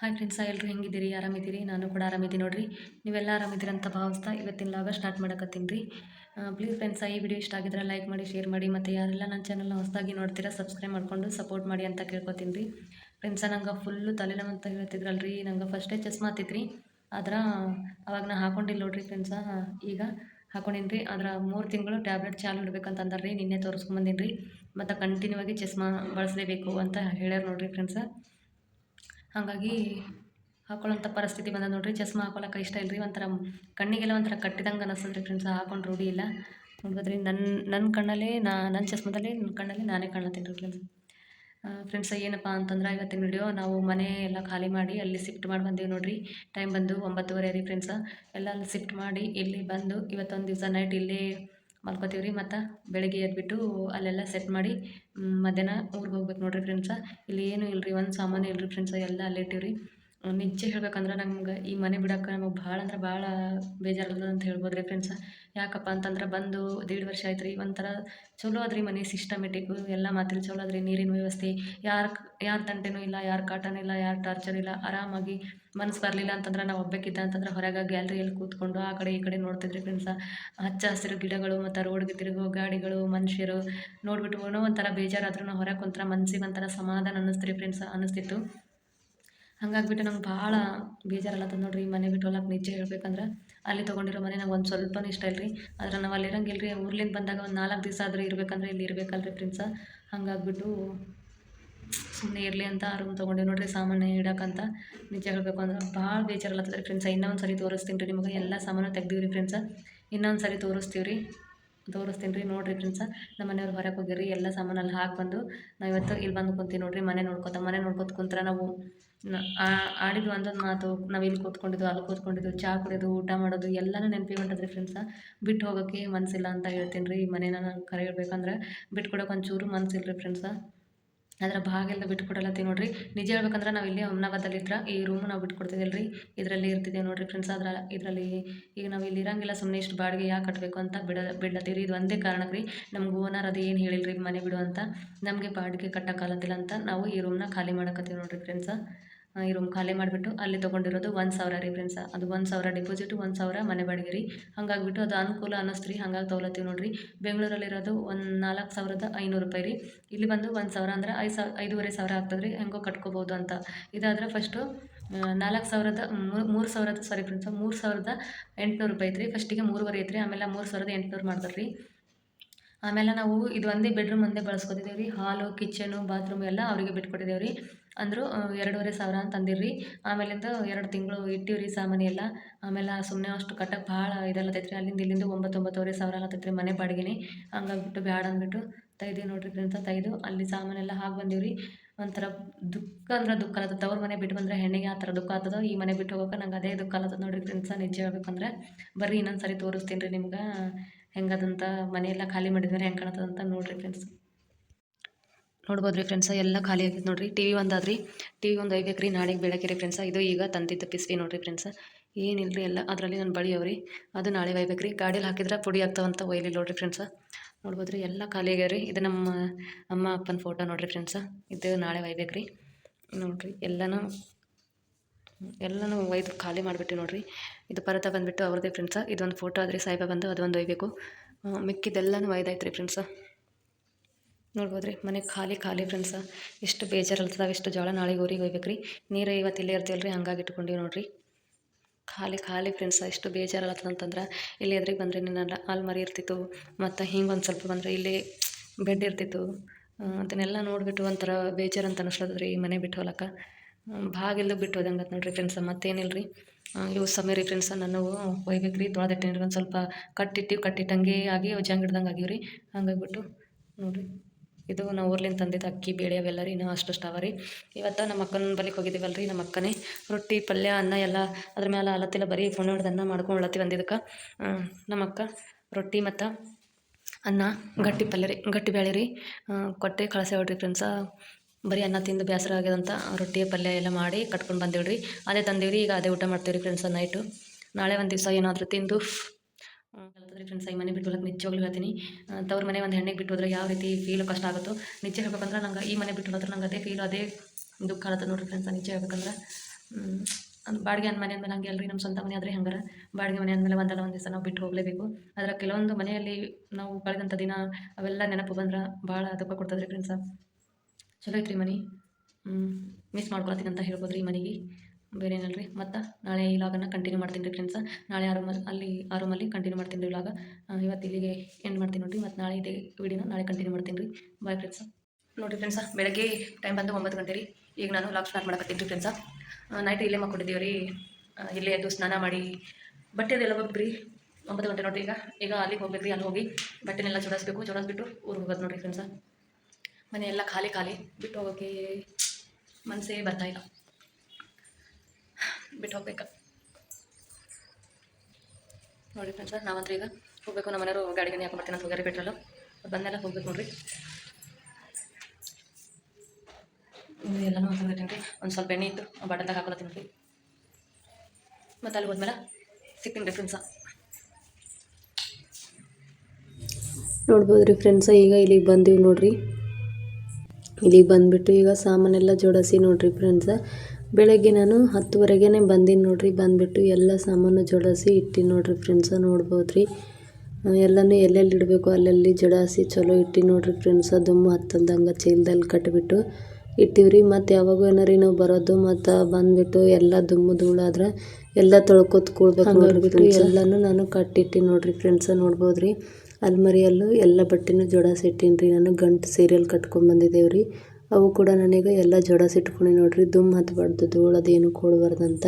Hi friends ಎಲ್ಲರೂ ಹೆಂಗಿದ್ದೀರಿ? ಆರಾಮಿದ್ದೀರಿ? ನಾನು ಕೂಡ ಆರಾಮಿದ್ದೀನಿ ನೋಡಿರಿ. ನೀವೆಲ್ಲ ಆರಾಮಿದ್ದೀರಿ ಅಂತ ಭಾವಿಸ್ತಾ ಇವತ್ತಿನ ಲಾಗ ಸ್ಟಾರ್ಟ್ ಮಾಡಕತ್ತೀನಿ ರೀ. ಪ್ಲೀಸ್ ಫ್ರೆಂಡ್ಸ್ ಈ ವಿಡಿಯೋ ಇಷ್ಟ ಆಗಿದ್ರೆ ಲೈಕ್ ಮಾಡಿ ಶೇರ್ ಮಾಡಿ, ಮತ್ತು ಯಾರೆಲ್ಲ ನನ್ನ ಚಾನಲ್ನ ಹೊಸದಾಗಿ ನೋಡ್ತೀರಾ ಸಬ್ಸ್ಕ್ರೈಬ್ ಮಾಡ್ಕೊಂಡು ಸಪೋರ್ಟ್ ಮಾಡಿ ಅಂತ ಕೇಳ್ಕೊತೀನಿ ರೀ. ಫ್ರೆಂಡ್ಸ ನಂಗೆ ಫುಲ್ಲು ತಲೆನೋವು ಅಂತ ಹೇಳ್ತಿದ್ರಲ್ರಿ. ನಂಗೆ ಫಸ್ಟೇ ಚಸ್ಮಾ ಆತಿತ್ತು ಆದ್ರೆ ಅವಾಗ ನಾ ಹಾಕೊಂಡಿಲ್ಲ ನೋಡ್ರಿ ಫ್ರೆಂಡ್ಸ ಈಗ ಹಾಕೊಂಡಿನಿ ರೀ. ಆದ್ರೆ ಮೂರು ತಿಂಗಳು ಟ್ಯಾಬ್ಲೆಟ್ ಚಾಲು ಇಡ್ಬೇಕಂತ ರೀ, ನಿನ್ನೆ ತೋರಿಸ್ಕೊಂಬಂದಿನಿ ರೀ. ಮತ್ತು ಕಂಟಿನ್ಯೂ ಆಗಿ ಚಸ್ಮಾ ಬಳಸಲೇಬೇಕು ಅಂತ ಹೇಳ್ಯಾರ ನೋಡ್ರಿ ಫ್ರೆಂಡ್ಸ ಹಾಗಾಗಿ ಹಾಕೊಳ್ಳೋಂಥ ಪರಿಸ್ಥಿತಿ ಬಂದ ನೋಡಿರಿ. ಚಸ್ಮಾ ಹಾಕೊಳಕ್ಕೆ ಇಷ್ಟ ಇಲ್ಲ ರೀ ಒಂಥರ ಕಣ್ಣಿಗೆಲ್ಲ ಒಂಥರ ಕಟ್ಟಿದಂಗೆ ಅನ್ನಿಸ್ತದೆ ಫ್ರೆಂಡ್ಸ್ ಹಾಕೊಂಡು ರೂಢಿ ಇಲ್ಲ. ನೋಡ್ಬೋದ್ರಿ ನನ್ನ ನನ್ನ ಕಣ್ಣಲ್ಲೇ ನಾ ನನ್ನ ಚಸ್ಮದಲ್ಲೇ ನನ್ನ ಕಣ್ಣಲ್ಲಿ ನಾನೇ ಕಾಣತ್ತೀನಿ ರೀ ಫ್ರೆಂಡ್ಸ್ ಫ್ರೆಂಡ್ಸ್ ಏನಪ್ಪ ಅಂತಂದ್ರೆ ಇವತ್ತಿನ ವಿಡಿಯೋ ನಾವು ಮನೆ ಎಲ್ಲ ಖಾಲಿ ಮಾಡಿ ಅಲ್ಲಿ ಶಿಫ್ಟ್ ಮಾಡಿ ಬಂದೀವಿ ನೋಡಿರಿ. ಟೈಮ್ ಬಂದು ಒಂಬತ್ತುವರೆ ರೀ ಫ್ರೆಂಡ್ಸ ಎಲ್ಲ ಅಲ್ಲಿ ಶಿಫ್ಟ್ ಮಾಡಿ ಇಲ್ಲಿ ಬಂದು ಇವತ್ತೊಂದು ದಿವಸ ನೈಟ್ ಇಲ್ಲೇ ಮಲ್ಕೋತೀವಿ ರೀ ಮತ್ತು ಬೆಳಗ್ಗೆ ಎದ್ಬಿಟ್ಟು ಅಲ್ಲೆಲ್ಲ ಸೆಟ್ ಮಾಡಿ ಮಧ್ಯಾಹ್ನ ಊರಿಗೆ ಹೋಗ್ಬೇಕು ನೋಡಿರಿ ಫ್ರೆಂಡ್ಸ ಇಲ್ಲಿ ಏನು ಇಲ್ಲ ರೀ ಒಂದು ಸಾಮಾನು ಇಲ್ಲ ರೀ ಫ್ರೆಂಡ್ಸ ಎಲ್ಲ ಅಲ್ಲೇ ಇಟ್ಟಿವಿ ರೀ ನಿಜ ಹೇಳ್ಬೇಕಂದ್ರೆ ನಮ್ಗೆ ಈ ಮನೆ ಬಿಡಕ್ಕೆ ನಮಗೆ ಭಾಳ ಅಂದ್ರೆ ಭಾಳ ಬೇಜಾರಲ್ಲ ಅಂತ ಹೇಳ್ಬೋದು ರೀ ಫ್ರೆಂಡ್ಸ್ ಯಾಕಪ್ಪ ಅಂತಂದ್ರೆ ಬಂದು ದೀಡ್ ವರ್ಷ ಆಯ್ತು ರೀ ಒಂಥರ ಚಲೋ ಅದ್ರಿ ಮನೆ ಸಿಸ್ಟಮೆಟಿಕ್ಕು ಎಲ್ಲ ಮಾತ್ರ ಚಲೋ ಅದ್ರಿ ನೀರಿನ ವ್ಯವಸ್ಥೆ. ಯಾರ ಯಾರ ತಂಟೆನೂ ಇಲ್ಲ, ಯಾರ ಕಾಟನೂ ಇಲ್ಲ, ಯಾರ ಟಾರ್ಚರ್ ಇಲ್ಲ, ಆರಾಮಾಗಿ ಮನಸ್ಸು ಬರಲಿಲ್ಲ ಅಂತಂದ್ರೆ ನಾವು ಒಬ್ಬಕ್ಕಿದ್ದ ಅಂತಂದ್ರೆ ಹೊರಗೆ ಗ್ಯಾಲರಿಯಲ್ಲಿ ಕೂತ್ಕೊಂಡು ಆ ಕಡೆ ಈ ಕಡೆ ನೋಡ್ತಿದ್ರಿ ಫ್ರೆಂಡ್ಸ ಹಚ್ಚ ಹಸಿರು ಗಿಡಗಳು ಮತ್ತು ರೋಡ್ಗೆ ತಿರುಗೋ ಗಾಡಿಗಳು, ಮನುಷ್ಯರು ನೋಡ್ಬಿಟ್ಟು ಒಂಥರ ಬೇಜಾರಾದ್ರೂ ಹೊರಗೆ ಒಂಥರ ಮನಸ್ಸಿಗೆ ಒಂಥರ ಸಮಾಧಾನ ಅನ್ನಿಸ್ತು ರೀ ಫ್ರೆಂಡ್ಸ್ ಅನ್ನಿಸ್ತಿತ್ತು. ಹಂಗಾಗ್ಬಿಟ್ಟು ನಂಗೆ ಭಾಳ ಬೇಜಾರಲ್ಲತ್ತದ ನೋಡ್ರಿ ಮನೆ ಬಿಟ್ಟು ಹೊಲಕ್ಕೆ ನಿಜ ಹೇಳ್ಬೇಕಂದ್ರೆ ಅಲ್ಲಿ ತೊಗೊಂಡಿರೋ ಮನೆ ನಂಗೆ ಒಂದು ಸ್ವಲ್ಪನೂ ಇಷ್ಟ ಇಲ್ಲ ರೀ ಆದ್ರೆ ನಾವು ಅಲ್ಲಿ ಇರಂಗಿಲ್ಲ ರೀ ಊರ್ಲಿಂದ ಬಂದಾಗ ಒಂದು ನಾಲ್ಕು ದಿವಸ ಆದರೂ ಇರಬೇಕಂದ್ರೆ ಇಲ್ಲಿ ಇರಬೇಕಲ್ರಿ ಫ್ರೆಂಡ್ಸ ಹಂಗಾಗ್ಬಿಟ್ಟು ಸುಮ್ಮನೆ ಇರಲಿ ಅಂತ ರೂಮ್ ತೊಗೊಂಡಿವಿ ನೋಡ್ರಿ ಸಾಮಾನು ಇಡಕ್ಕಂತ ನಿಜ ಹೇಳಬೇಕು ಅಂದ್ರೆ ಭಾಳ ಬೇಜಾರಲ್ಲತ್ತದ ರೀ ಫ್ರೆಂಡ್ಸ ಇನ್ನೊಂದು ಸರಿ ತೋರಿಸ್ತೀನಿ ರೀ ನಿಮಗೆ. ಎಲ್ಲ ಸಾಮಾನು ತೆಗ್ದೀವಿ ರೀ ಫ್ರೆಂಡ್ಸ ಇನ್ನೊಂದು ಸರಿ ತೋರಿಸ್ತೀವಿ ರೀ ತೋರಿಸ್ತೀನಿ ರೀ, ನೋಡಿರಿ ಫ್ರೆಂಡ್ಸ ನಮ್ಮ ಮನೆಯವ್ರು ಹೊರಗೆ ಹೋಗಿರಿ, ಎಲ್ಲ ಸಾಮಾನು ಅಲ್ಲಿ ಹಾಕಿ ಬಂದು ನಾವು ಇವತ್ತು ಇಲ್ಲಿ ಬಂದು ಕುಂತೀವಿ ನೋಡಿರಿ, ಮನೆ ನೋಡ್ಕೊತ ಮನೆ ನೋಡ್ಕೊತ ಕುಂತ್ರೆ ನಾವು ಆಡಿದ್ದು ಒಂದೊಂದು ಮಾತು ನಾವು ಇಲ್ಲಿ ಕೂತ್ಕೊಂಡಿದ್ದು ಅಲ್ಲಿ ಕೂತ್ಕೊಂಡಿದ್ದು ಚಹಾ ಕುಡಿಯೋದು ಊಟ ಮಾಡೋದು, ಎಲ್ಲನೂ ನೆನಪಿ ಹೊಂಟದ್ರಿ ಫ್ರೆಂಡ್ಸ ಬಿಟ್ಟು ಹೋಗೋಕ್ಕೆ ಮನಸ್ಸಿಲ್ಲ ಅಂತ ಹೇಳ್ತೀನಿ ರೀ ಈ ಮನೇನ ನಾನು ಕರೆ ಹೇಳ್ಬೇಕಂದ್ರೆ ಬಿಟ್ಟು ಕೊಡೋಕೆ ಒಂಚೂರು ಮನಸ್ಸಿಲ್ಲ ರೀ ಫ್ರೆಂಡ್ಸ ಅದರ ಭಾಗೆಲ್ಲ ಬಿಟ್ಕೊಡಲತ್ತೀವಿ ನೋಡ್ರಿ. ನಿಜ ಹೇಳ್ಬೇಕಂದ್ರೆ ನಾವು ಇಲ್ಲಿ ಇದ್ರೆ ಈ ರೂಮ್ ನಾವು ಬಿಟ್ಕೊಡ್ತಿದ್ದಿಲ್ಲ ರೀ ಇದರಲ್ಲಿ ಇರ್ತಿದ್ದೇವೆ ನೋಡ್ರಿ ಫ್ರೆಂಡ್ಸ್ ಅದ್ರ ಇದರಲ್ಲಿ ಈಗ ನಾವು ಇಲ್ಲಿ ಇರಂಗಿಲ್ಲ ಸುಮ್ಮನೆ ಇಷ್ಟು ಬಾಡಿಗೆ ಯಾಕೆ ಕಟ್ಟಬೇಕು ಅಂತ ಬಿಡ ಬಿಡ್ಲತ್ತೀವಿ ಇದು ಒಂದೇ ಕಾರಣಕ್ಕೆ ರೀ ನಮ್ಗೆ ಓನರ್ ಅದು ಏನು ಹೇಳಿಲ್ಲ ರೀ ಮನೆ ಬಿಡು ಅಂತ. ನಮಗೆ ಬಾಡಿಗೆ ಕಟ್ಟೋಕ್ಕಾಗತ್ತಿಲ್ಲ ಅಂತ ನಾವು ಈ ರೂಮ್ನ ಖಾಲಿ ಮಾಡಕತ್ತೀವಿ ನೋಡ್ರಿ ಫ್ರೆಂಡ್ಸ ಈ ರೂಮ್ ಖಾಲಿ ಮಾಡಿಬಿಟ್ಟು ಅಲ್ಲಿ ತೊಗೊಂಡಿರೋದು ಒಂದು ಸಾವಿರ ರೀ ಫ್ರೆಂಡ್ಸ ಅದು ಒಂದು ಸಾವಿರ ಡಿಪಾಸಿಟ್ ಒಂದು ಸಾವಿರ ಮನೆ ಬಾಡಿಗೆ ರೀ ಹಾಗಾಗಿಬಿಟ್ಟು ಅದು ಅನುಕೂಲ ಅನ್ನಿಸ್ತು ರೀ ಹಂಗಾಗಿ ತೊಗೊಳತ್ತೀವಿ ನೋಡಿರಿ. ಬೆಂಗಳೂರಲ್ಲಿರೋದು ಒಂದು ನಾಲ್ಕು ಸಾವಿರದ ಐನೂರು ರೂಪಾಯಿ ರೀ. ಇಲ್ಲಿ ಬಂದು ಒಂದು ಸಾವಿರ ಅಂದ್ರೆ ಐದು ಸಾವಿರ, ಐದೂವರೆ ಸಾವಿರ ಆಗ್ತದೆ ರೀ ಹೆಂಗೋ ಕಟ್ಕೋಬೋದು ಅಂತ. ಇದಾದರೆ ಫಸ್ಟು ನಾಲ್ಕು ಸಾವಿರದ ಮೂರು ಸಾವಿರದ ಸಾರಿ ಫ್ರೆಂಡ್ಸ್ ಮೂರು ಸಾವಿರದ ಎಂಟುನೂರು ರೂಪಾಯಿ ಐತ್ರಿ. ಫಸ್ಟಿಗೆ ಮೂರುವರೆ ಐತ್ರಿ, ಆಮೇಲೆ ಮೂರು ಸಾವಿರದ ಎಂಟುನೂರು ಮಾಡ್ತಾರೆ ರೀ ಆಮೇಲೆ ನಾವು ಇದು ಒಂದೇ ಬೆಡ್ರೂಮ್ ಒಂದೇ ಬಳಸ್ಕೊತಿದ್ದೇವೆ ರೀ ಹಾಲು ಕಿಚನು ಬಾತ್ರೂಮ್ ಎಲ್ಲ ಅವರಿಗೆ ಬಿಟ್ಕೊಟ್ಟಿದ್ದೇವೆ ರೀ ಅಂದರು ಎರಡೂವರೆ ಸಾವಿರ ಅಂತ ಅಂದಿರಿ ಆಮೇಲಿಂದ ಎರಡು ತಿಂಗಳು ಇಟ್ಟಿವಿ ರೀ ಸಾಮಾನು ಎಲ್ಲ. ಆಮೇಲೆ ಸುಮ್ಮನೆ ಅಷ್ಟು ಕಟ್ಟಕ್ಕೆ ಭಾಳ ಇದಲ್ಲತೈತ್ರಿ. ಅಲ್ಲಿಂದ ಇಲ್ಲಿಂದ ಒಂಬತ್ತು ಒಂಬತ್ತುವರೆ ಸಾವಿರ ಆಗತ್ತೈತೆ ರೀ ಮನೆ ಬಾಡಿಗೆನೇ. ಹಂಗಾಗ್ಬಿಟ್ಟು ಬ್ಯಾಡ ಅಂದ್ಬಿಟ್ಟು ತೆಗ್ದು ನೋಡ್ರಿ ಅಂತ ತೆಗೆದು ಅಲ್ಲಿ ಸಾಮಾನೆಲ್ಲ ಹಾಕಿ ಬಂದೀವಿ ರೀ ಒಂಥರ ದುಃಖ ಅಂದ್ರೆ ದುಃಖ ಆಗ್ತದೆ ತವ್ರ ಮನೆ ಬಿಟ್ಟು ಬಂದರೆ ಹೆಣ್ಣಿಗೆ ಆ ಥರ ದುಃಖ ಆಗ್ತದೆ ಈ ಮನೆ ಬಿಟ್ಟು ಹೋಗೋಕೆ ನಂಗೆ ಅದೇ ದುಃಖ ಆಲತ್ತದ ನೋಡ್ರಿ ಫ್ರೆಂಡ್ಸ ನಿಜ ಹೇಳ್ಬೇಕಂದ್ರೆ. ಬರ್ರಿ ಇನ್ನೊಂದು ಸರಿ ತೋರಿಸ್ತೀನಿ ರೀ ನಿಮ್ಗೆ. ಹೆಂಗದಂತ ಮನೆಯೆಲ್ಲ ಖಾಲಿ ಮಾಡಿದ್ಮೇಲೆ ಹೆಂಗೆ ಕಾಣತ್ತದಂತ ನೋಡಿರಿ ಫ್ರೆಂಡ್ಸ್ ನೋಡ್ಬೋದು ರೀ ಫ್ರೆಂಡ್ಸ ಎಲ್ಲ ಖಾಲಿ ಆಗೈತೆ ನೋಡಿರಿ. ಟಿ ವಿ ಆದ್ರಿ. ಟಿ ವಿ ಒಂದು ಒಯ್ಬೇಕು ರೀ ನಾಳೆಗೆ ಬೆಳಗ್ಗೆ ರೀ ಫ್ರೆಂಡ್ಸ ಇದು ಈಗ ತಂತಿ ಪಿಸ್ವಿ ನೋಡಿರಿ ಫ್ರೆಂಡ್ಸ ಏನಿಲ್ಲ ರೀ ಎಲ್ಲ ಅದರಲ್ಲಿ ನಾನು ಬಳಿ ಅವ್ರಿ. ಅದು ನಾಳೆ ಒಯ್ಬೇಕು ರೀ ಗಾಡೀಲಿ ಹಾಕಿದ್ರೆ ಪುಡಿ ಆಗ್ತಾವಂತ ಒಯ್ಲಿ ನೋಡಿರಿ ಫ್ರೆಂಡ್ಸ ನೋಡ್ಬೋದು ರೀ ಎಲ್ಲ ಖಾಲಿ ಆಗ್ಯಾವ ರೀ ಇದು ನಮ್ಮ ಅಮ್ಮ ಅಪ್ಪನ ಫೋಟೋ ನೋಡಿರಿ ಫ್ರೆಂಡ್ಸ ಇದು ನಾಳೆ ಒಯ್ಬೇಕು ರೀ ನೋಡಿರಿ, ಎಲ್ಲನೂ ಎಲ್ಲನೂ ಒಯ್ದು ಖಾಲಿ ಮಾಡಿಬಿಟ್ಟು ನೋಡಿರಿ. ಇದು ಪರತ ಬಂದುಬಿಟ್ಟು ಅವ್ರದೇ ಫ್ರೆಂಡ್ಸ ಇದೊಂದು ಫೋಟೋ ಆದರೆ ಬಂದು ಅದೊಂದು ಒಯ್ಬೇಕು. ಮಿಕ್ಕಿದೆಲ್ಲನೂ ಒಯ್ದಾಯ್ತು ರೀ ಫ್ರೆಂಡ್ಸ ನೋಡ್ಬೋದು ರೀ ಮನೆ ಖಾಲಿ ಖಾಲಿ ಫ್ರೆಂಡ್ಸ ಎಷ್ಟು ಬೇಜಾರು ಎಷ್ಟು ಜೋಳ ನಾಳೆಗೆ ಊರಿಗೆ ಹೋಗ್ಬೇಕು ರೀ ನೀರು ಇವತ್ತು ಇಲ್ಲೇ ಇರ್ತೀವಲ್ಲ ರೀ ಹಂಗಾಗಿ ಇಟ್ಕೊಂಡಿವಿ ನೋಡಿರಿ. ಖಾಲಿ ಖಾಲಿ ಫ್ರೆಂಡ್ಸ ಎಷ್ಟು ಬೇಜಾರಲ್ಲತ್ತಂತಂದ್ರೆ ಇಲ್ಲಿ ಎದ್ರಿಗೆ ಬಂದರೆ ನಿನ್ನ ಮರಿ ಇರ್ತಿತ್ತು, ಮತ್ತು ಹಿಂಗೆ ಒಂದು ಸ್ವಲ್ಪ ಬಂದರೆ ಇಲ್ಲಿ ಬೆಡ್ ಇರ್ತಿತ್ತು ಅದನ್ನೆಲ್ಲ ನೋಡಿಬಿಟ್ಟು ಒಂಥರ ಬೇಜಾರು ಅಂತ ಅನಿಸ್ತದೆ ರೀ ಮನೆ ಬಿಟ್ಟು ಹೊಲಕ್ಕೆ. ಭಾಗೆಲ್ಲ ಬಿಟ್ಟು ಹೋದಂಗೆ ನೋಡಿರಿ ಫ್ರೆಂಡ್ಸ ಮತ್ತೇನಿಲ್ಲ ರೀ ಇವು ಸಮಯ ರೀ ಫ್ರೆಂಡ್ಸ ನಾನು ಒಯ್ಬೇಕು ರೀ ತೊಳೆದಿಟ್ಟೇನಿ ಒಂದು ಸ್ವಲ್ಪ ಕಟ್ಟಿಟ್ಟಿವಿ, ಕಟ್ಟಿಟ್ಟಂಗೆ ಆಗಿ ಜಂಗ್ ಹಿಡ್ದಂಗೆ ಆಗಿವ್ರಿ ಹಂಗಾಗ್ಬಿಟ್ಟು ನೋಡಿರಿ. ಇದು ನಾವು ಊರ್ಲಿಂದ ತಂದಿದ್ದು ಅಕ್ಕಿ, ಬೇಳೆ ಅವೆಲ್ಲ ರೀ, ಇನ್ನೂ ಅಷ್ಟು ಅವ ರೀ. ಇವತ್ತು ನಮ್ಮ ಅಕ್ಕನ ಬಲಿಗೆ ಹೋಗಿದ್ದೀವಲ್ಲ ರೀ ನಮ್ಮ ಅಕ್ಕನೇ. ರೊಟ್ಟಿ, ಪಲ್ಯ, ಅನ್ನ ಎಲ್ಲ ಅದ್ರ ಮೇಲೆ ಅಲತ್ತಿಲ್ಲ, ಬರೀ ಫೋನ್ ಹೊಡೆದನ್ನ ಅನ್ನ ಮಾಡ್ಕೊಂಡು ಬಂದಿದ್ದಕ್ಕೆ. ನಮ್ಮ ಅಕ್ಕ ರೊಟ್ಟಿ ಮತ್ತು ಅನ್ನ, ಗಟ್ಟಿ ಪಲ್ಯ ರೀ, ಗಟ್ಟಿ ಬೇಳೆ ರೀ. ಕೊಟ್ಟೆ ಕಳಸೆ ಹೊಡ್ರಿ ಫ್ರೆಂಡ್ಸ ಬರೀ ಅನ್ನ ತಿಂದು ಬೇಸರ ಆಗ್ಯದಂತ ರೊಟ್ಟಿ ಪಲ್ಯ ಎಲ್ಲ ಮಾಡಿ ಕಟ್ಕೊಂಡು ಬಂದೇವ್ರಿ. ಅದೇ ತಂದೀವಿ ಈಗ ಅದೇ ಊಟ ಮಾಡ್ತೀವಿ ರೀ ಫ್ರೆಂಡ್ಸ ನೈಟು ನಾಳೆ ಒಂದು ದಿವಸ ಏನಾದರೂ ತಿಂದು ಕಲ್ತದ್ರಿ ಫ್ರೆಂಡ್ಸ್ ಈ ಮನೆ ಬಿಟ್ಟು ಹೋಗಕ್ಕೆ ನಿಜವಾಗ್ಲೂ ಹೇಳ್ತೀನಿ. ತವ್ರ ಮನೆ ಒಂದು ಹೆಣ್ಣಿಗೆ ಬಿಟ್ಟು ಹೋದ್ರೆ ಯಾವ ರೀತಿ ಫೀಲ್ ಕಷ್ಟ ಆಗುತ್ತೋ, ನಿಜ ಹೇಳ್ಬೇಕಂದ್ರೆ ನಂಗೆ ಈ ಮನೆ ಬಿಟ್ಟು ಹೋದ್ರೆ ನಂಗೆ ಅದೇ ಫೀಲ್ ಅದೇ ದುಃಖ ಆಗುತ್ತೆ ನೋಡ್ರಿ ಫ್ರೆಂಡ್ಸ್ ನಿಜ ಹೇಳ್ಬೇಕಂದ್ರೆ. ಬಾಡಿಗೆ ಅಂದ ಮನೆ ಅಂದಮೇಲೆ ಹಂಗೆ ಅಲ್ರಿ ನಮ್ಮ ಸ್ವಂತ ಮನೆ ಆದರೆ ಹೆಂಗಾರ? ಬಾಡಿಗೆ ಮನೆ ಅಂದಮೇಲೆ ಒಂದಲ್ಲ ಒಂದು ದಿವಸ ನಾವು ಬಿಟ್ಟು ಹೋಗಲೇಬೇಕು. ಆದ್ರೆ ಕೆಲವೊಂದು ಮನೆಯಲ್ಲಿ ನಾವು ಕಳೆದಂಥ ದಿನ ಅವೆಲ್ಲ ನೆನಪು ಬಂದ್ರೆ ಭಾಳ ದುಃಖ ಕೊಡ್ತದ್ರಿ ಫ್ರೆಂಡ್ಸ ಚಲೋ ಐತ್ರಿ ಮನೆ. ಮಿಸ್ ಮಾಡ್ಕೊಳತ್ತೀನಿ ಅಂತ ಹೇಳ್ಬೋದು ಈ ಮನೆಗೆ. ಬೇರೆ ಏನಲ್ಲ ರೀ ಮತ್ತು ನಾಳೆ ಈ ಲಾಗನ್ನು ಕಂಟಿನ್ಯೂ ಮಾಡ್ತೀನಿ ರೀ ಫ್ರೆಂಡ್ಸ ನಾಳೆ ಆ ರೂಮಲ್ಲಿ ಅಲ್ಲಿ ಆ ರೂಮಲ್ಲಿ ಕಂಟಿನ್ಯೂ ಮಾಡ್ತೀನಿ ರೀ ಲಾಗ ಇವತ್ತು ಇಲ್ಲಿಗೆ ಎಂಡ್ ಮಾಡ್ತೀನಿ ನೋಡಿರಿ. ಮತ್ತು ನಾಳೆ ಇದೇ ವಿಡಿಯೋನ ನಾಳೆ ಕಂಟಿನ್ಯೂ ಮಾಡ್ತೀನಿ ರೀ. ಬಾಯ್ ಫ್ರೆಂಡ್ಸ ನೋಡಿರಿ ಫ್ರೆಂಡ್ಸ ಬೆಳಗ್ಗೆ ಟೈಮ್ ಬಂದು ಒಂಬತ್ತು ಗಂಟೆ ರೀ. ಈಗ ನಾನು ಲಾಗ್ ಸ್ಟಾರ್ಟ್ ಮಾಡಕತ್ತೀನಿ ರೀ ಫ್ರೆಂಡ್ಸ ನೈಟ್ ಇಲ್ಲೇ ಮಾಡ್ಕೊಟ್ಟಿದ್ದೀವಿ ರೀ ಇಲ್ಲೇ ಎದ್ದು ಸ್ನಾನ ಮಾಡಿ ಬಟ್ಟೆ ಅದೆಲ್ಲ ರೀ ಒಂಬತ್ತು ಗಂಟೆ ನೋಡಿರಿ ಈಗ. ಈಗ ಅಲ್ಲಿಗೆ ಹೋಗ್ಬೇಕು ರೀ, ಅಲ್ಲಿ ಹೋಗಿ ಬಟ್ಟೆನೆಲ್ಲ ಜೋಡಿಸ್ಬೇಕು, ಜೋಡಿಸ್ಬಿಟ್ಟು ಊರಿಗೆ ಹೋಗೋದು ನೋಡಿರಿ ಫ್ರೆಂಡ್ಸ ಮನೆ ಎಲ್ಲ ಖಾಲಿ ಖಾಲಿ. ಬಿಟ್ಟು ಹೋಗೋಕ್ಕೆ ಮನಸ್ಸೇ ಬರ್ತಾಯಿಲ್ಲ ಬಿಟ್ಟು ಹೋಗ್ಬೇಕು. ನೋಡಿ ಫ್ರೆಂಡ್ಸ ನಾವಂದ್ರೆ ಈಗ ಹೋಗ್ಬೇಕು. ನಮ್ಮ ಮನೆಯವರು ಗಾಡಿಗೆ ಹಾಕೊಂಡ್ಬರ್ತೀನಿ ಅಂತ ಹೋಗ್ಯಾರ ಪೆಟ್ರೋಲು. ಬಂದೆಲ್ಲ ಹೋಗ್ಬೇಕು ನೋಡ್ರಿ. ಎಲ್ಲನೂ ಒಂದು ಸ್ವಲ್ಪ ಎಣ್ಣೆ ಇತ್ತು ಬಾಟಲ್ದಾಗ ಹಾಕೊಳತ್ತೀನಿ ರೀ ಮತ್ತು ಅಲ್ಲಿ ಹೋದ್ಮೇಲೆ ಸಿಗ್ತೀನಿ ರೀ ಫ್ರೆಂಡ್ಸ ನೋಡ್ಬೋದು ರೀ ಫ್ರೆಂಡ್ಸ ಈಗ ಇಲ್ಲಿಗೆ ಬಂದೀವಿ ನೋಡ್ರಿ. ಇಲ್ಲಿಗೆ ಬಂದುಬಿಟ್ಟು ಈಗ ಸಾಮಾನೆಲ್ಲ ಜೋಡಿಸಿ ನೋಡ್ರಿ ಫ್ರೆಂಡ್ಸ ಬೆಳಗ್ಗೆ ನಾನು ಹತ್ತುವರೆಗೆ ಬಂದೀನಿ ನೋಡಿರಿ. ಬಂದುಬಿಟ್ಟು ಎಲ್ಲ ಸಾಮಾನು ಜೋಡಿಸಿ ಇಟ್ಟಿನಿ ನೋಡಿರಿ ಫ್ರೆಂಡ್ಸ ನೋಡ್ಬೋದು ರೀ ಎಲ್ಲನೂ ಎಲ್ಲೆಲ್ಲಿ ಇಡಬೇಕು ಅಲ್ಲಲ್ಲಿ ಜೋಡಿಸಿ ಚಲೋ ಇಟ್ಟು ನೋಡಿರಿ ಫ್ರೆಂಡ್ಸ ದುಮ್ಮು ಹತ್ತಲ್ದಂಗೆ ಚೀಲದಲ್ಲಿ ಕಟ್ಟಿಬಿಟ್ಟು ಇಟ್ಟಿವ್ರಿ. ಮತ್ತು ಯಾವಾಗೂ ಏನಾರಿ ನಾವು ಬರೋದು ಮತ್ತು ಬಂದುಬಿಟ್ಟು ಎಲ್ಲ ದುಮ್ಮು ಧೂಳಾದ್ರೆ ಎಲ್ಲ ತೊಳ್ಕೊತ್ ಕೂಡ್ಬೇಕು ನೋಡ್ಬಿಟ್ಟು ಎಲ್ಲನೂ ನಾನು ಕಟ್ಟಿಟ್ಟಿ ನೋಡಿರಿ ಫ್ರೆಂಡ್ಸ ನೋಡ್ಬೋದು ರೀ ಅಲ್ಮರಿಯಲ್ಲೂ ಎಲ್ಲ ಬಟ್ಟೆನೂ ಜೋಡಿಸಿ ಇಟ್ಟೀನಿ ರೀ ನಾನು ಗಂಟು ಸೀರಿಯಲ್ ರೀ ಅವು ಕೂಡ ನನಗೆ ಎಲ್ಲ ಜೋಡಿಸಿ ನೋಡಿರಿ ದುಮ್ ಹತ್ಬಾರ್ದು ಅದೇನು ಏನು ಅಂತ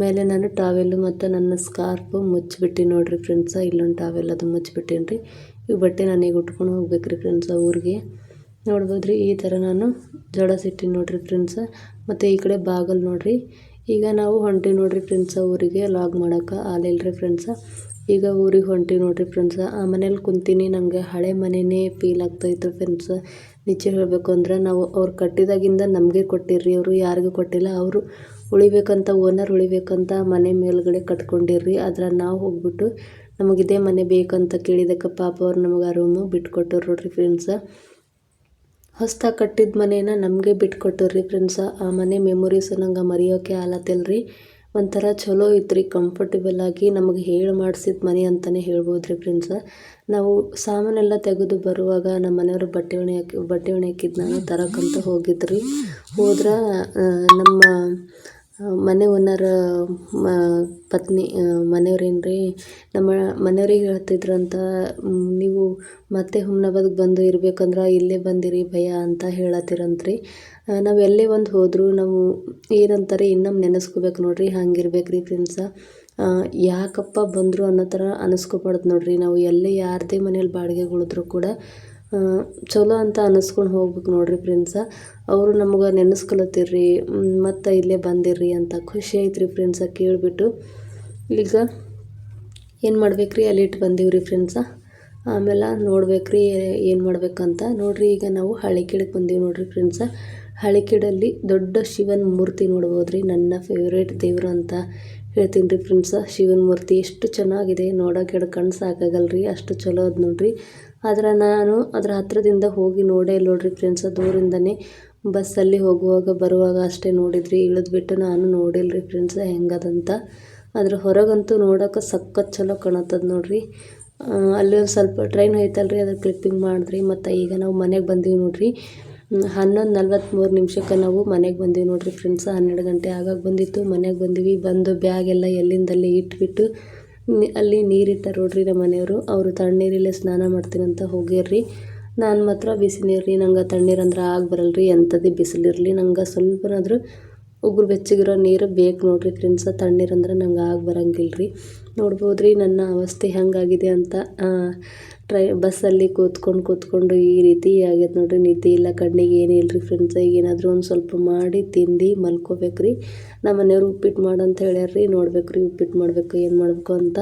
ಮೇಲೆ ನಾನು ಟಾವೆಲ್ಲು ಮತ್ತು ನನ್ನ ಸ್ಕಾರ್ಫು ಮುಚ್ಚಿಬಿಟ್ಟು ನೋಡಿರಿ ಫ್ರೆಂಡ್ಸ ಇಲ್ಲೊಂದು ಟಾವೆಲ್ ಅದು ಮುಚ್ಚಿಬಿಟ್ಟೀನಿ ರೀ ಇವು ಬಟ್ಟೆ ನನಗೆ ಉಟ್ಕೊಂಡು ಹೋಗ್ಬೇಕು ರೀ ಫ್ರೆಂಡ್ಸ ಊರಿಗೆ. ನೋಡ್ಬೋದು ರೀ ಈ ಥರ ನಾನು ಜೋಡಿಸಿಟ್ಟಿನಿ ನೋಡಿರಿ ಫ್ರೆಂಡ್ಸ ಮತ್ತು ಈ ಕಡೆ ಬಾಗಲ್ ನೋಡಿರಿ, ಈಗ ನಾವು ಹೊಂಟಿ ನೋಡಿರಿ ಫ್ರೆಂಡ್ಸ ಊರಿಗೆ ಲಾಗ್ ಮಾಡೋಕೆ ರೀ ಫ್ರೆಂಡ್ಸ ಈಗ ಊರಿಗೆ ಹೊಂಟಿ ನೋಡಿರಿ ಫ್ರೆಂಡ್ಸ ಆ ಮನೇಲಿ ಕುಂತೀನಿ ನನಗೆ ಹಳೆ ಮನೆಯೇ ಫೀಲ್ ಆಗ್ತಾಯಿತ್ತು ಫ್ರೆಂಡ್ಸ ನಿಜ ಹೇಳಬೇಕು ಅಂದ್ರೆ ನಾವು ಅವ್ರು ಕಟ್ಟಿದಾಗಿಂದ ನಮಗೆ ಕೊಟ್ಟಿರ್ರಿ, ಅವರು ಯಾರಿಗೂ ಕೊಟ್ಟಿಲ್ಲ, ಅವರು ಉಳಿಬೇಕಂತ ಓನರ್ ಉಳಿಬೇಕಂತ ಮನೆ ಮೇಲ್ಗಡೆ ಕಟ್ಕೊಂಡಿರ್ರಿ. ಆದ್ರೆ ನಾವು ಹೋಗ್ಬಿಟ್ಟು ನಮಗಿದೇ ಮನೆ ಬೇಕಂತ ಕೇಳಿದಕ್ಕೆ ಪಾಪ ಅವ್ರು ನಮಗೆ ಆ ರೂಮು ಬಿಟ್ಕೊಟ್ಟರು ನೋಡ್ರಿ ಫ್ರೆಂಡ್ಸ ಹೊಸ್ದಾಗಿ ಕಟ್ಟಿದ ಮನೇನ ನಮಗೆ ಬಿಟ್ಕೊಟ್ಟರು ರೀ ಫ್ರೆಂಡ್ಸ ಆ ಮನೆ ಮೆಮೊರೀಸ್ ನಂಗೆ ಮರೆಯೋಕೆ ಆಲತ್ತಿಲ್ಲ ರೀ ಒಂಥರ ಚಲೋ ಇತ್ತು ರೀ ಕಂಫರ್ಟೇಬಲ್ ಆಗಿ ನಮಗೆ ಹೇಳಿ ಮಾಡಿಸಿದ ಮನೆ ಅಂತಲೇ ಹೇಳ್ಬೋದು ರೀ ಫ್ರೆಂಡ್ಸ ನಾವು ಸಾಮಾನೆಲ್ಲ ತೆಗೆದು ಬರುವಾಗ ನಮ್ಮ ಮನೆಯವರು ಬಟ್ಟೆ ಒಣೆ ಹಾಕಿ, ಬಟ್ಟೆ ಒಣೆ ಹಾಕಿದ್ದು ನಾನು ತರಕ್ಕಂತ ಹೋಗಿದ್ರಿ. ಹೋದ್ರೆ ನಮ್ಮ ಮನೆ ಓನರ್ ಪತ್ನಿ ಮನೆಯವ್ರೇನು ರೀ ನಮ್ಮ ಮನೆಯವ್ರಿಗೆ ಹೇಳ್ತಿದ್ರಂತ ನೀವು ಮತ್ತೆ ಹುಮ್ನಾಬಾದ್ಗೆ ಬಂದು ಇರ್ಬೇಕಂದ್ರೆ ಇಲ್ಲೇ ಬಂದಿರಿ ಭಯ ಅಂತ ಹೇಳತ್ತಿರಂತ್ರಿ. ನಾವು ಎಲ್ಲೇ ಒಂದು ಹೋದರೂ ನಾವು ಏನಂತಾರೆ ಇನ್ನೊಮ್ಮೆ ನೆನೆಸ್ಕೋಬೇಕು ನೋಡ್ರಿ ಹಂಗಿರ್ಬೇಕು ರೀ ಫ್ರೆಂಡ್ಸ ಯಾಕಪ್ಪ ಬಂದರು ಅನ್ನೋ ಥರ ಅನಿಸ್ಕೋಬಾರ್ದು ನೋಡ್ರಿ. ನಾವು ಎಲ್ಲೇ ಯಾರದೇ ಮನೇಲಿ ಬಾಡಿಗೆಗಳಿದ್ರು ಕೂಡ ಚಲೋ ಅಂತ ಅನಿಸ್ಕೊಂಡು ಹೋಗ್ಬೇಕು ನೋಡ್ರಿ ಫ್ರೆಂಡ್ಸ ಅವರು ನಮ್ಗೆ ನೆನೆಸ್ಕೊಳತ್ತಿರ್ರಿ ಮತ್ತು ಇಲ್ಲೇ ಬಂದಿರ್ರಿ ಅಂತ ಖುಷಿ ಆಯ್ತು ರೀ ಫ್ರೆಂಡ್ಸ ಕೇಳಿಬಿಟ್ಟು. ಈಗ ಏನು ಮಾಡ್ಬೇಕು ರೀ ಅಲ್ಲಿ ಇಟ್ಟು ಬಂದೀವಿ ರೀ ಫ್ರೆಂಡ್ಸ ಆಮೇಲೆ ನೋಡ್ಬೇಕು ರೀ ಏನು ಮಾಡ್ಬೇಕಂತ. ನೋಡ್ರಿ, ಈಗ ನಾವು ಹಳಿಕಿಡಕ್ಕೆ ಬಂದೀವಿ ನೋಡ್ರಿ ಫ್ರೆಂಡ್ಸ ಹಳಿಕಿಡಲ್ಲಿ ದೊಡ್ಡ ಶಿವನ ಮೂರ್ತಿ ನೋಡ್ಬೋದು ರೀ ನನ್ನ ಫೇವ್ರೇಟ್ ದೇವರು ಅಂತ ಹೇಳ್ತೀನಿ ರೀ ಫ್ರೆಂಡ್ಸ ಶಿವನ ಮೂರ್ತಿ ಎಷ್ಟು ಚೆನ್ನಾಗಿದೆ. ನೋಡೋಕೆ ಎರಡು ಕಣ್ಣು ಸಾಕಾಗಲ್ಲ ರೀ ಅಷ್ಟು ಚಲೋ ಅದು ನೋಡ್ರಿ. ಆದ್ರೆ ನಾನು ಅದ್ರ ಹತ್ರದಿಂದ ಹೋಗಿ ನೋಡೇ ಇಲ್ಲ ನೋಡ್ರಿ ಫ್ರೆಂಡ್ಸ ದೂರಿಂದನೇ ಬಸ್ಸಲ್ಲಿ ಹೋಗುವಾಗ, ಬರುವಾಗ ಅಷ್ಟೇ ನೋಡಿದ್ರಿ. ಇಳಿದ್ಬಿಟ್ಟು ನಾನು ನೋಡಿಲ್ಲ ರೀ ಫ್ರೆಂಡ್ಸ ಹೆಂಗದಂತ ಅದ್ರ ಹೊರಗಂತೂ ನೋಡೋಕೆ ಸಖತ್ ಚಲೋ ಕಾಣತ್ತದ ನೋಡ್ರಿ. ಅಲ್ಲಿ ಒಂದು ಸ್ವಲ್ಪ ಟ್ರೈನ್ ಹೋಯ್ತಲ್ಲ ರೀ ಅದ್ರ ಕ್ಲಿಪ್ಪಿಂಗ್ ಮಾಡಿದ್ರಿ. ಮತ್ತು ಈಗ ನಾವು ಮನೆಗೆ ಬಂದೀವಿ ನೋಡ್ರಿ. ಹನ್ನೊಂದು ನಲ್ವತ್ತ್ಮೂರು ನಿಮಿಷಕ್ಕೆ ನಾವು ಮನೆಗೆ ಬಂದೀವಿ ನೋಡ್ರಿ ಫ್ರೆಂಡ್ಸ್ ಹನ್ನೆರಡು ಗಂಟೆ ಆಗಾಗ ಬಂದಿತ್ತು. ಮನೆಗೆ ಬಂದೀವಿ, ಬಂದು ಬ್ಯಾಗ್ ಎಲ್ಲ ಎಲ್ಲಿಂದಲ್ಲಿ ಇಟ್ಬಿಟ್ಟು ಅಲ್ಲಿ ನೀರಿಟ್ಟಾರ ನೋಡ್ರಿ ನಮ್ಮ ಮನೆಯವರು. ಅವರು ತಣ್ಣೀರಲ್ಲೇ ಸ್ನಾನ ಮಾಡ್ತೀನಂತ ಹೋಗಿರ್ರಿ. ನಾನು ಮಾತ್ರ ಬಿಸಿ ನೀರು ನಂಗೆ ತಣ್ಣೀರು ಅಂದ್ರೆ ಆಗಿ ಬರಲ್ರಿ ಎಂಥದ್ದು ಬಿಸಿಲಿರಲಿ ನಂಗೆ ಸ್ವಲ್ಪನಾದರೂ ಉಗುರು ಬೆಚ್ಚಗಿರೋ ನೀರು ಬೇಕು ನೋಡ್ರಿ ಫ್ರೆಂಡ್ಸ ತಣ್ಣೀರು ಅಂದ್ರೆ ನಂಗೆ ಆಗ ಬರಂಗಿಲ್ಲ ರೀ ನೋಡ್ಬೋದು ರೀ ನನ್ನ ಅವಸ್ಥೆ ಹೆಂಗಾಗಿದೆ ಅಂತ. ಟ್ರೈ, ಬಸ್ಸಲ್ಲಿ ಕೂತ್ಕೊಂಡು ಕೂತ್ಕೊಂಡು ಈ ರೀತಿ ಆಗೈತೆ ನೋಡ್ರಿ, ನಿದ್ದೆ ಇಲ್ಲ, ಕಣ್ಣಿಗೆ ಏನಿಲ್ಲ ರೀ ಫ್ರೆಂಡ್ಸ್ ಈಗ ಏನಾದರೂ ಒಂದು ಸ್ವಲ್ಪ ಮಾಡಿ ತಿಂದು ಮಲ್ಕೋಬೇಕು ರೀ ನಮ್ಮ ಮನೆಯವ್ರು ಉಪ್ಪಿಟ್ಟು ಮಾಡು ಅಂತ ಹೇಳ್ಯಾರ ರೀ ನೋಡ್ಬೇಕು ರೀ ಉಪ್ಪಿಟ್ಟು ಮಾಡಬೇಕು, ಏನು ಮಾಡಬೇಕು ಅಂತ.